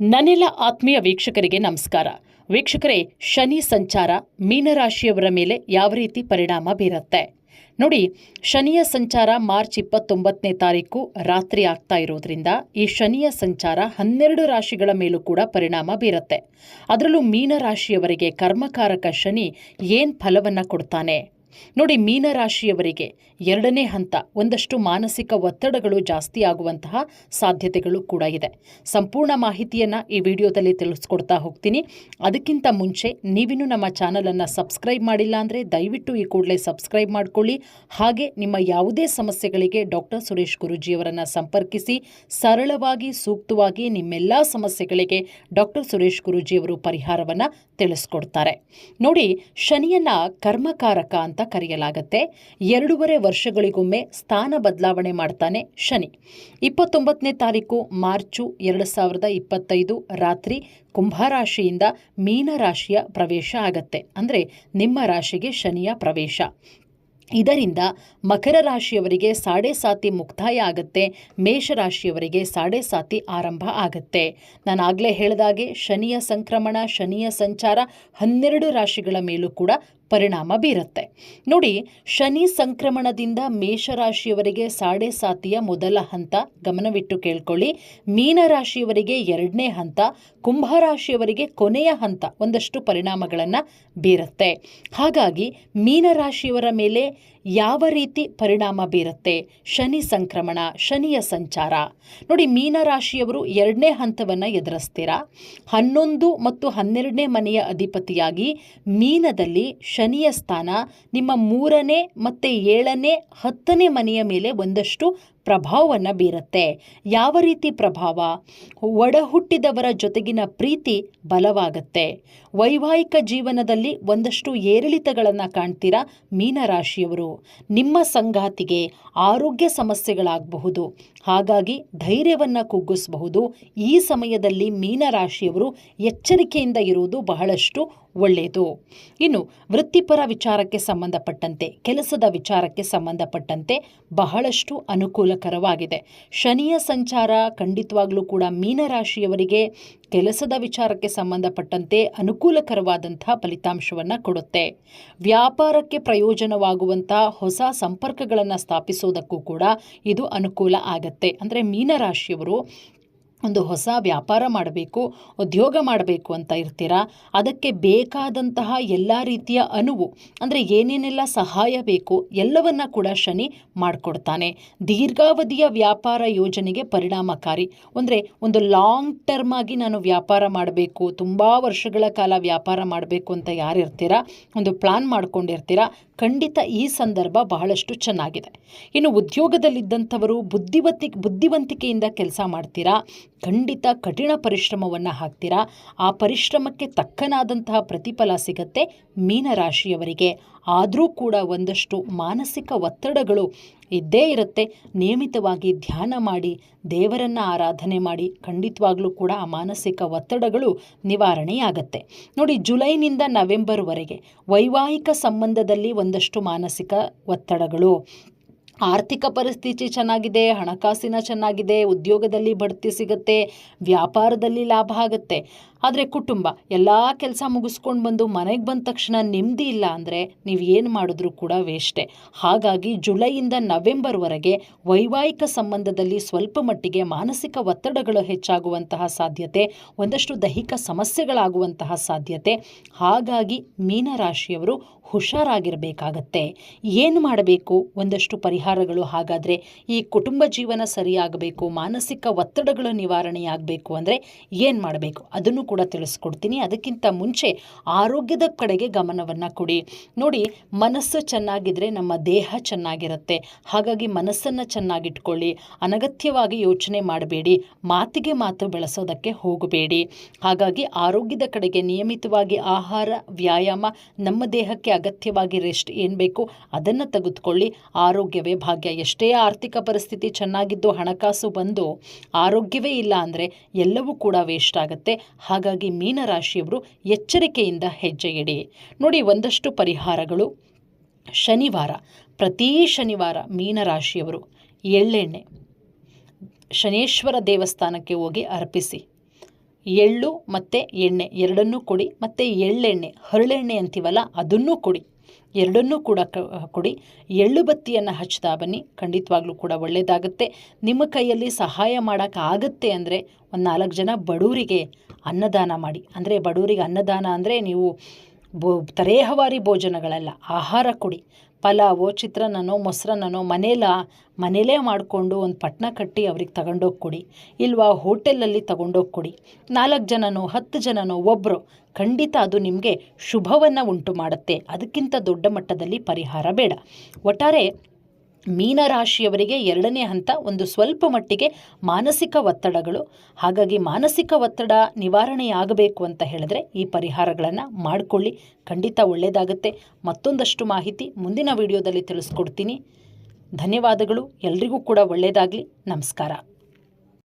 ನನ್ನೆಲ್ಲ ಆತ್ಮೀಯ ವೀಕ್ಷಕರಿಗೆ ನಮಸ್ಕಾರ. ವೀಕ್ಷಕರೇ, ಶನಿ ಸಂಚಾರ ಮೀನರಾಶಿಯವರ ಮೇಲೆ ಯಾವ ರೀತಿ ಪರಿಣಾಮ ಬೀರುತ್ತೆ? ನೋಡಿ, ಶನಿಯ ಸಂಚಾರ ಮಾರ್ಚ್ ಇಪ್ಪತ್ತೊಂಬತ್ತನೇ ತಾರೀಕು ರಾತ್ರಿ ಆಗ್ತಾ ಇರೋದ್ರಿಂದ ಈ ಶನಿಯ ಸಂಚಾರ ಹನ್ನೆರಡು ರಾಶಿಗಳ ಮೇಲೂ ಕೂಡ ಪರಿಣಾಮ ಬೀರುತ್ತೆ. ಅದರಲ್ಲೂ ಮೀನರಾಶಿಯವರಿಗೆ ಕರ್ಮಕಾರಕ ಶನಿ ಏನು ಫಲವನ್ನು ಕೊಡ್ತಾನೆ? ನೋಡಿ, ಮೀನರಾಶಿಯವರಿಗೆ ಎರಡನೇ ಹಂತ ಒಂದಷ್ಟು ಮಾನಸಿಕ ಒತ್ತಡಗಳು ಜಾಸ್ತಿ ಆಗುವಂತಹ ಸಾಧ್ಯತೆಗಳು ಕೂಡ ಇದೆ. ಸಂಪೂರ್ಣ ಮಾಹಿತಿಯನ್ನು ಈ ವಿಡಿಯೋದಲ್ಲಿ ತಿಳಿಸ್ಕೊಡ್ತಾ ಹೋಗ್ತೀನಿ. ಅದಕ್ಕಿಂತ ಮುಂಚೆ ನೀವಿನ್ನೂ ನಮ್ಮ ಚಾನಲನ್ನು ಸಬ್ಸ್ಕ್ರೈಬ್ ಮಾಡಿಲ್ಲ ಅಂದರೆ ದಯವಿಟ್ಟು ಈ ಕೂಡಲೇ ಸಬ್ಸ್ಕ್ರೈಬ್ ಮಾಡಿಕೊಳ್ಳಿ. ಹಾಗೆ ನಿಮ್ಮ ಯಾವುದೇ ಸಮಸ್ಯೆಗಳಿಗೆ ಡಾಕ್ಟರ್ ಸುರೇಶ್ ಗುರುಜಿಯವರನ್ನು ಸಂಪರ್ಕಿಸಿ, ಸರಳವಾಗಿ, ಸೂಕ್ತವಾಗಿ ನಿಮ್ಮೆಲ್ಲ ಸಮಸ್ಯೆಗಳಿಗೆ ಡಾಕ್ಟರ್ ಸುರೇಶ್ ಗುರುಜಿಯವರು ಪರಿಹಾರವನ್ನು ತಿಳಿಸ್ಕೊಡ್ತಾರೆ. ನೋಡಿ, ಶನಿಯನ್ನ ಕರ್ಮಕಾರಕ ಅಂತ ಕರೆಯಲಾಗತ್ತೆ. ಎರಡೂವರೆ ವರ್ಷಗಳಿಗೊಮ್ಮೆ ಸ್ಥಾನ ಬದಲಾವಣೆ ಮಾಡ್ತಾನೆ ಶನಿ. ಇಪ್ಪತ್ತೊಂಬತ್ತನೇ ತಾರೀಕು ಮಾರ್ಚು ಎರಡು ಸಾವಿರದ ಇಪ್ಪತ್ತೈದು ರಾತ್ರಿ ಕುಂಭರಾಶಿಯಿಂದ ಮೀನರಾಶಿಯ ಪ್ರವೇಶ ಆಗತ್ತೆ. ಅಂದರೆ ನಿಮ್ಮ ರಾಶಿಗೆ ಶನಿಯ ಪ್ರವೇಶ. ಇದರಿಂದ ಮಕರ ರಾಶಿಯವರಿಗೆ ಸಾಡೆ ಸಾತಿ ಮುಕ್ತಾಯ ಆಗುತ್ತೆ. ಮೇಷರಾಶಿಯವರಿಗೆ ಸಾಡೆ ಸಾತಿ ಆರಂಭ ಆಗುತ್ತೆ. ನಾನು ಆಗಲೇ ಹೇಳಿದಾಗೆ ಶನಿಯ ಸಂಕ್ರಮಣ, ಶನಿಯ ಸಂಚಾರ ಹನ್ನೆರಡು ರಾಶಿಗಳ ಮೇಲೂ ಕೂಡ ಪರಿಣಾಮ ಬೀರುತ್ತೆ. ನೋಡಿ, ಶನಿ ಸಂಕ್ರಮಣದಿಂದ ಮೇಷರಾಶಿಯವರಿಗೆ ಸಾಡೆ ಸಾತಿಯ ಮೊದಲ ಹಂತ, ಗಮನವಿಟ್ಟು ಕೇಳ್ಕೊಳ್ಳಿ. ಮೀನರಾಶಿಯವರಿಗೆ ಎರಡನೇ ಹಂತ ಕುಂಭರಾಶಿಯವರಿಗೆ ಕೊನೆಯ ಹಂತ ಒಂದಷ್ಟು ಪರಿಣಾಮಗಳನ್ನು ಬೀರುತ್ತೆ. ಹಾಗಾಗಿ ಮೀನರಾಶಿಯವರ ಮೇಲೆ ಯಾವ ರೀತಿ ಪರಿಣಾಮ ಬೀರುತ್ತೆ? ಶನಿ ಸಂಕ್ರಮಣ, ಶನಿಯ ಸಂಚಾರ. ನೋಡಿ ಮೀನರಾಶಿಯವರು ಎರಡನೇ ಹಂತವನ್ನು ಎದುರಿಸ್ತೀರಾ? ಹನ್ನೊಂದು ಮತ್ತು ಹನ್ನೆರಡನೇ ಮನೆಯ ಅಧಿಪತಿಯಾಗಿ ಮೀನದಲ್ಲಿ ಶನಿಯ ಸ್ಥಾನ ನಿಮ್ಮ ಮೂರನೇ ಮತ್ತು ಏಳನೇ ಹತ್ತನೇ ಮನೆಯ ಮೇಲೆ ಒಂದಷ್ಟು ಪ್ರಭಾವವನ್ನು ಬೀರುತ್ತೆ. ಯಾವ ರೀತಿ ಪ್ರಭಾವ? ಒಡಹುಟ್ಟಿದವರ ಜೊತೆಗಿನ ಪ್ರೀತಿ ಬಲವಾಗತ್ತೆ. ವೈವಾಹಿಕ ಜೀವನದಲ್ಲಿ ಒಂದಷ್ಟು ಏರಿಳಿತಗಳನ್ನು ಕಾಣ್ತೀರಾ ಮೀನರಾಶಿಯವರು. ನಿಮ್ಮ ಸಂಗಾತಿಗೆ ಆರೋಗ್ಯ ಸಮಸ್ಯೆಗಳಾಗಬಹುದು. ಹಾಗಾಗಿ ಧೈರ್ಯವನ್ನು ಕುಗ್ಗಿಸಬಹುದು. ಈ ಸಮಯದಲ್ಲಿ ಮೀನರಾಶಿಯವರು ಎಚ್ಚರಿಕೆಯಿಂದ ಇರುವುದು ಬಹಳಷ್ಟು ಒಳ್ಳೆಯದು ಇನ್ನು ವೃತ್ತಿಪರ ವಿಚಾರಕ್ಕೆ ಸಂಬಂಧಪಟ್ಟಂತೆ, ಕೆಲಸದ ವಿಚಾರಕ್ಕೆ ಸಂಬಂಧಪಟ್ಟಂತೆ ಬಹಳಷ್ಟು ಅನುಕೂಲಕರವಾಗಿದೆ ಶನಿಯ ಸಂಚಾರ ಖಂಡಿತವಾಗಲೂ ಕೂಡ ಮೀನರಾಶಿಯವರಿಗೆ ಕೆಲಸದ ವಿಚಾರಕ್ಕೆ ಸಂಬಂಧಪಟ್ಟಂತೆ ಅನುಕೂಲಕರವಾದಂಥ ಫಲಿತಾಂಶವನ್ನು ಕೊಡುತ್ತೆ. ವ್ಯಾಪಾರಕ್ಕೆ ಪ್ರಯೋಜನವಾಗುವಂಥ ಹೊಸ ಸಂಪರ್ಕಗಳನ್ನು ಸ್ಥಾಪಿಸೋದಕ್ಕೂ ಕೂಡ ಇದು ಅನುಕೂಲ ಆಗತ್ತೆ. ಅಂದರೆ ಮೀನರಾಶಿಯವರು ಒಂದು ಹೊಸ ವ್ಯಾಪಾರ ಮಾಡಬೇಕು, ಉದ್ಯೋಗ ಮಾಡಬೇಕು ಅಂತ ಇರ್ತೀರಾ? ಅದಕ್ಕೆ ಬೇಕಾದಂತಹ ಎಲ್ಲ ರೀತಿಯ ಅನುವು, ಅಂದರೆ ಏನೇನೆಲ್ಲ ಸಹಾಯ ಬೇಕು, ಎಲ್ಲವನ್ನ ಕೂಡ ಶನಿ ಮಾಡಿಕೊಡ್ತಾನೆ. ದೀರ್ಘಾವಧಿಯ ವ್ಯಾಪಾರ ಯೋಜನೆಗೆ ಪರಿಣಾಮಕಾರಿ. ಅಂದರೆ ಒಂದು ಲಾಂಗ್ ಟರ್ಮ್ ಆಗಿ ನಾನು ವ್ಯಾಪಾರ ಮಾಡಬೇಕು, ತುಂಬ ವರ್ಷಗಳ ಕಾಲ ವ್ಯಾಪಾರ ಮಾಡಬೇಕು ಅಂತ ಯಾರು ಇರ್ತೀರಾ? ಒಂದು ಪ್ಲಾನ್ ಮಾಡ್ಕೊಂಡಿರ್ತೀರಾ? ಖಂಡಿತ ಈ ಸಂದರ್ಭ ಬಹಳಷ್ಟು ಚೆನ್ನಾಗಿದೆ. ಇನ್ನು ಉದ್ಯೋಗದಲ್ಲಿದ್ದಂಥವರು ಬುದ್ಧಿವತಿ ಬುದ್ಧಿವಂತಿಕೆಯಿಂದ ಕೆಲಸ ಮಾಡ್ತೀರಾ? ಖಂಡಿತ ಕಠಿಣ ಪರಿಶ್ರಮವನ್ನು ಹಾಕ್ತೀರಾ? ಆ ಪರಿಶ್ರಮಕ್ಕೆ ತಕ್ಕನಾದಂತಹ ಪ್ರತಿಫಲ ಸಿಗತ್ತೆ ಮೀನರಾಶಿಯವರಿಗೆ. ಆದರೂ ಕೂಡ ಒಂದಷ್ಟು ಮಾನಸಿಕ ಒತ್ತಡಗಳು ಇದ್ದೇ ಇರುತ್ತೆ. ನಿಯಮಿತವಾಗಿ ಧ್ಯಾನ ಮಾಡಿ, ದೇವರನ್ನು ಆರಾಧನೆ ಮಾಡಿ ಖಂಡಿತವಾಗ್ಲೂ ಕೂಡ ಆ ಮಾನಸಿಕ ಒತ್ತಡಗಳು ನಿವಾರಣೆಯಾಗತ್ತೆ. ನೋಡಿ, ಜುಲೈನಿಂದ ನವೆಂಬರ್ವರೆಗೆ ವೈವಾಹಿಕ ಸಂಬಂಧದಲ್ಲಿ ಒಂದಷ್ಟು ಮಾನಸಿಕ ಒತ್ತಡಗಳು ಆರ್ಥಿಕ ಪರಿಸ್ಥಿತಿ ಚೆನ್ನಾಗಿದೆ ಹಣಕಾಸಿನ ಚೆನ್ನಾಗಿದೆ ಉದ್ಯೋಗದಲ್ಲಿ ಬಡ್ತಿ ಸಿಗುತ್ತೆ ವ್ಯಾಪಾರದಲ್ಲಿ ಲಾಭ ಆಗುತ್ತೆ. ಆದರೆ ಕುಟುಂಬ, ಎಲ್ಲ ಕೆಲಸ ಮುಗಿಸ್ಕೊಂಡು ಬಂದು ಮನೆಗೆ ಬಂದ ತಕ್ಷಣ ನೆಮ್ಮದಿ ಇಲ್ಲ ಅಂದರೆ ನೀವು ಏನು ಮಾಡಿದ್ರೂ ಕೂಡ ವೇಸ್ಟೆ ಹಾಗಾಗಿ ಜುಲೈಯಿಂದ ನವೆಂಬರ್ವರೆಗೆ ವೈವಾಹಿಕ ಸಂಬಂಧದಲ್ಲಿ ಸ್ವಲ್ಪ ಮಟ್ಟಿಗೆ ಮಾನಸಿಕ ಒತ್ತಡಗಳು ಹೆಚ್ಚಾಗುವಂತಹ ಸಾಧ್ಯತೆ, ಒಂದಷ್ಟು ದೈಹಿಕ ಸಮಸ್ಯೆಗಳಾಗುವಂತಹ ಸಾಧ್ಯತೆ. ಹಾಗಾಗಿ ಮೀನರಾಶಿಯವರು ಹುಷಾರಾಗಿರಬೇಕಾಗತ್ತೆ. ಏನು ಮಾಡಬೇಕು? ಒಂದಷ್ಟು ಪರಿಹಾರಗಳು ಹಾಗಾದರೆ ಈ ಕುಟುಂಬ ಜೀವನ ಸರಿಯಾಗಬೇಕು, ಮಾನಸಿಕ ಒತ್ತಡಗಳು ನಿವಾರಣೆಯಾಗಬೇಕು ಅಂದರೆ ಏನು ಮಾಡಬೇಕು? ಅದನ್ನು ಕೂಡ ತಿಳಿಸ್ಕೊಡ್ತೀನಿ. ಅದಕ್ಕಿಂತ ಮುಂಚೆ ಆರೋಗ್ಯದ ಕಡೆಗೆ ಗಮನವನ್ನು ಕೊಡಿ. ನೋಡಿ, ಮನಸ್ಸು ಚೆನ್ನಾಗಿದ್ದರೆ ನಮ್ಮ ದೇಹ ಚೆನ್ನಾಗಿರುತ್ತೆ. ಹಾಗಾಗಿ ಮನಸ್ಸನ್ನು ಚೆನ್ನಾಗಿಟ್ಕೊಳ್ಳಿ. ಅನಗತ್ಯವಾಗಿ ಯೋಚನೆ ಮಾಡಬೇಡಿ. ಮಾತಿಗೆ ಮಾತು ಬೆಳೆಸೋದಕ್ಕೆ ಹೋಗಬೇಡಿ. ಹಾಗಾಗಿ ಆರೋಗ್ಯದ ಕಡೆಗೆ ನಿಯಮಿತವಾಗಿ ಆಹಾರ, ವ್ಯಾಯಾಮ, ನಮ್ಮ ದೇಹಕ್ಕೆ ಅಗತ್ಯವಾಗಿ ರೆಸ್ಟ್ ಏನು ಬೇಕು ಅದನ್ನು ತೆಗೆದುಕೊಳ್ಳಿ. ಆರೋಗ್ಯವೇ ಭಾಗ್ಯ. ಎಷ್ಟೇ ಆರ್ಥಿಕ ಪರಿಸ್ಥಿತಿ ಚೆನ್ನಾಗಿದ್ದು ಹಣಕಾಸು ಬಂದು ಆರೋಗ್ಯವೇ ಇಲ್ಲ ಅಂದರೆ ಎಲ್ಲವೂ ಕೂಡ ವೇಸ್ಟ್ ಆಗುತ್ತೆ. ಹಾಗಾಗಿ ಮೀನರಾಶಿಯವರು ಎಚ್ಚರಿಕೆಯಿಂದ ಹೆಜ್ಜೆ ಇಡಿ. ನೋಡಿ, ಒಂದಷ್ಟು ಪರಿಹಾರಗಳು. ಶನಿವಾರ, ಪ್ರತಿ ಶನಿವಾರ ಮೀನರಾಶಿಯವರು ಎಳ್ಳೆಣ್ಣೆ, ಶನೇಶ್ವರ ದೇವಸ್ಥಾನಕ್ಕೆ ಹೋಗಿ ಅರ್ಪಿಸಿ. ಎಳ್ಳು ಮತ್ತು ಎಣ್ಣೆ ಎರಡನ್ನೂ ಕೊಡಿ, ಮತ್ತು ಎಳ್ಳೆಣ್ಣೆ, ಹರಳೆಣ್ಣೆ ಅಂತೀವಲ್ಲ, ಅದನ್ನೂ ಕೊಡಿ. ಎರಡನ್ನೂ ಕೂಡ ಕೊಡಿ. ಎಳ್ಳು ಬತ್ತಿಯನ್ನು ಹಚ್ತಾ ಬನ್ನಿ. ಖಂಡಿತವಾಗ್ಲೂ ಕೂಡ ಒಳ್ಳೆಯದಾಗುತ್ತೆ ನಿಮ್ಮ ಕೈಯಲ್ಲಿ ಸಹಾಯ ಮಾಡೋಕ್ಕಾಗತ್ತೆ ಅಂದರೆ ಒಂದು ನಾಲ್ಕು ಜನ ಬಡವರಿಗೆ ಅನ್ನದಾನ ಮಾಡಿ. ಅಂದರೆ ಬಡವರಿಗೆ ಅನ್ನದಾನ ಅಂದರೆ ನೀವು ಬೋ, ತರೇಹವಾರಿ ಭೋಜನಗಳಲ್ಲ, ಆಹಾರ ಕೊಡಿ. ಪಲಾವೋ, ಚಿತ್ರಾನ್ನನೋ, ಮೊಸರನ್ನನೋ ಮನೇಲ, ಮನೇಲೇ ಮಾಡಿಕೊಂಡು ಒಂದು ಪಟ್ಟಣ ಕಟ್ಟಿ ಅವ್ರಿಗೆ ತಗೊಂಡೋಗಿ ಕೊಡಿ. ಇಲ್ವಾ, ಹೋಟೆಲಲ್ಲಿ ತಗೊಂಡೋಗಿ ಕೊಡಿ. ನಾಲ್ಕು ಜನನೋ, ಹತ್ತು ಜನನೋ ಒಬ್ಬರು ಖಂಡಿತ ಅದು ನಿಮಗೆ ಶುಭವನ್ನು ಉಂಟು ಮಾಡುತ್ತೆ. ಅದಕ್ಕಿಂತ ದೊಡ್ಡ ಮಟ್ಟದಲ್ಲಿ ಪರಿಹಾರ ಬೇಡ. ಒಟ್ಟಾರೆ ಮೀನರಾಶಿಯವರಿಗೆ ಎರಡನೇ ಹಂತ ಒಂದು ಸ್ವಲ್ಪ ಮಟ್ಟಿಗೆ ಮಾನಸಿಕ ಒತ್ತಡಗಳು. ಹಾಗಾಗಿ ಮಾನಸಿಕ ಒತ್ತಡ ನಿವಾರಣೆಯಾಗಬೇಕು ಅಂತ ಹೇಳಿದ್ರೆ ಈ ಪರಿಹಾರಗಳನ್ನು ಮಾಡಿಕೊಳ್ಳಿ. ಖಂಡಿತ ಒಳ್ಳೆಯದಾಗುತ್ತೆ ಮತ್ತೊಂದಷ್ಟು ಮಾಹಿತಿ ಮುಂದಿನ ವಿಡಿಯೋದಲ್ಲಿ ತಿಳಿಸ್ಕೊಡ್ತೀನಿ. ಧನ್ಯವಾದಗಳು. ಎಲ್ರಿಗೂ ಕೂಡ ಒಳ್ಳೆಯದಾಗಲಿ ನಮಸ್ಕಾರ.